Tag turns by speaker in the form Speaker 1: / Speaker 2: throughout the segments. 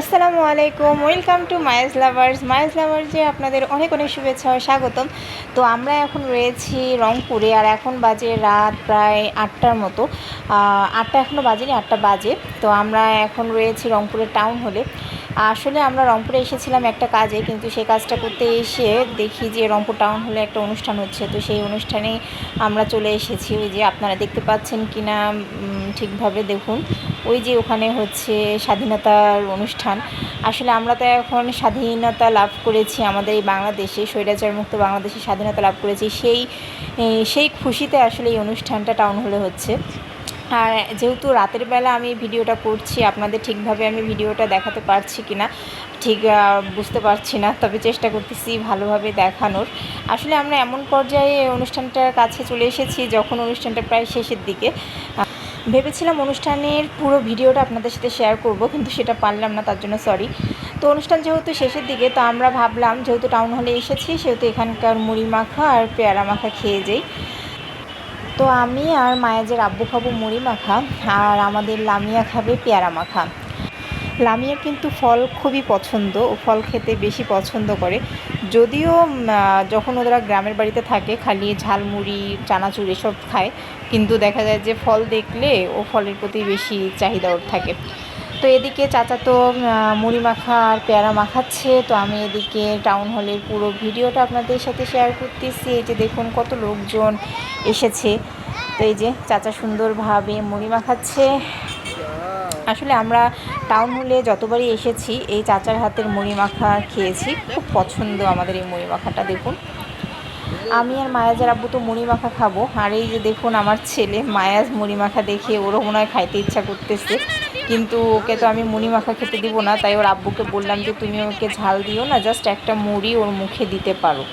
Speaker 1: আসসালামু আলাইকুম welcome to Mayaz lovers Mayaz লাভার্সে আপনাদের অনেক অনেক শুভেচ্ছা ও স্বাগতম। তো আমরা এখন রয়েছি রংপুরে, আর এখন বাজে রাত প্রায় আটটার মতো। আটটা এখনও বাজেনি, আটটা বাজে। তো আমরা এখন রয়েছি রংপুরের টাউন হলে আসলে আমরা রংপুরে এসেছিলাম একটা কাজে, কিন্তু সেই কাজটা করতে এসে দেখি যে রংপুর টাউন হলে একটা অনুষ্ঠান হচ্ছে। তো সেই অনুষ্ঠানে আমরা চলে এসেছি। ওই যে আপনারা দেখতে পাচ্ছেন কি না ঠিকভাবে দেখুন। ওই যে ওখানে হচ্ছে স্বাধীনতার অনুষ্ঠান। আসলে আমরা তো এখন স্বাধীনতা লাভ করেছি আমাদের এই বাংলাদেশে, স্বৈরাচার মুক্ত বাংলাদেশে স্বাধীনতা লাভ করেছি। সেই সেই খুশিতে আসলে এই অনুষ্ঠানটা টাউন হলে হচ্ছে। আর যেহেতু রাতের বেলা আমি ভিডিওটা করছি, আপনাদের ঠিকভাবে আমি ভিডিওটা দেখাতে পারছি কি না ঠিক বুঝতে পারছি না, তবে চেষ্টা করতেছি ভালোভাবে দেখানোর। আসলে আমরা এমন পর্যায়ে অনুষ্ঠানটার কাছে চলে এসেছি, যখন অনুষ্ঠানটা প্রায় শেষের দিকে। ভেবেছিলাম অনুষ্ঠানের পুরো ভিডিওটা আপনাদের সাথে শেয়ার করব, কিন্তু সেটা পারলাম না, তার জন্য সরি তো অনুষ্ঠান যেহেতু শেষের দিকে, তো আমরা ভাবলাম, যেহেতু টাউন হলে এসেছি, সেহেতু এখানকার মুড়ি মাখা আর পেয়ারা মাখা খেয়ে যাই। তো আমি আর মায়াজের আব্বু খাব মুড়ি মাখা আর আমাদের লামিয়া খাবে পেয়ারা মাখা। লামিয়া কিন্তু ফল খুবই পছন্দ, ও ফল খেতে বেশি পছন্দ করে। যদিও যখন ওরা গ্রামের বাড়িতে থাকে, খালি ঝালমুড়ি চানাচুর এসব খায়, কিন্তু দেখা যায় যে ফল দেখলে ও ফলের প্রতি বেশি চাহিদা ওর থাকে। তো এদিকে চাচা তো মুড়ি মাখা আর পেয়ারা মাখাচ্ছে। তো আমি এদিকে টাউন হলের পুরো ভিডিওটা আপনাদের সাথে শেয়ার করতেছি। এই যে দেখুন কত লোকজন এসেছে। তো এই যে চাচা সুন্দরভাবে মুড়ি মাখাচ্ছে। আসলে আমরা টাউন হলে যতবারই এসেছি, এই চাচার হাতের মুড়ি মাখা খেয়েছি। খুব পছন্দ আমাদের এই মুড়ি মাখাটা, দেখুন। আমি আর মায়াজের আব্বু তো মুড়ি মাখা খাব। আর এই যে দেখুন আমার ছেলে, মায়াজ মুড়ি মাখা দেখে ওরও মনে হয় খাইতে ইচ্ছা করতেছে। কিন্তু ওকে তো আমি মুড়ি মাখা খেতে দিব না, তাই ওর আব্বুকে বললাম যে তুমি ওকে ঝাল দিও না জাস্ট একটা মুড়ি ওর মুখে দিতে পারো।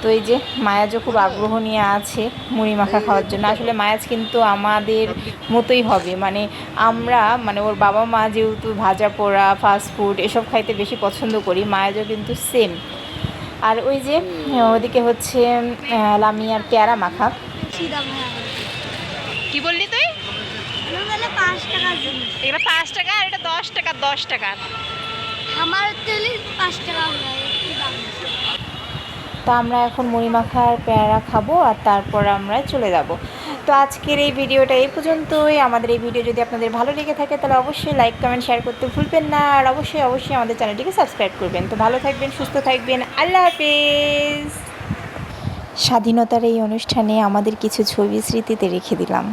Speaker 1: তো এই যে মায়াজও খুব আগ্রহ নিয়ে আছে মুড়ি মাখা খাওয়ার জন্য। আসলে মায়াজ কিন্তু আমাদের মতোই হবে। মানে আমরা মানে ওর বাবা মা যেহেতু ভাজা পোড়া ফাস্ট ফুড এসব খাইতে বেশি পছন্দ করি, মায়াজও কিন্তু সেম আর ওই যে ওদিকে হচ্ছে লামি আর পেয়ারা মাখা। কি বললি তুই?
Speaker 2: মানে পাঁচ টাকার
Speaker 1: এটা পাঁচ টাকা আর এটা দশ টাকা দশ টাকা।
Speaker 2: আমার তেলে পাঁচ টাকা।
Speaker 1: তো আমরা এখন মুড়ি মাখা আর পেয়ারা খাব আর তারপর আমরা চলে যাব। তো আজকের এই ভিডিওটা এই পর্যন্তই। আমাদের এই ভিডিও যদি আপনাদের ভালো লেগে থাকে, তাহলে অবশ্যই লাইক কমেন্ট শেয়ার করতে ভুলবেন না। আর অবশ্যই অবশ্যই আমাদের চ্যানেলটিকে সাবস্ক্রাইব করবেন। তো ভালো থাকবেন, সুস্থ থাকবেন। আল্লাহ হাফিজ। স্বাধীনতার এই অনুষ্ঠানে আমাদের কিছু ছবি স্মৃতিতে রেখে দিলাম।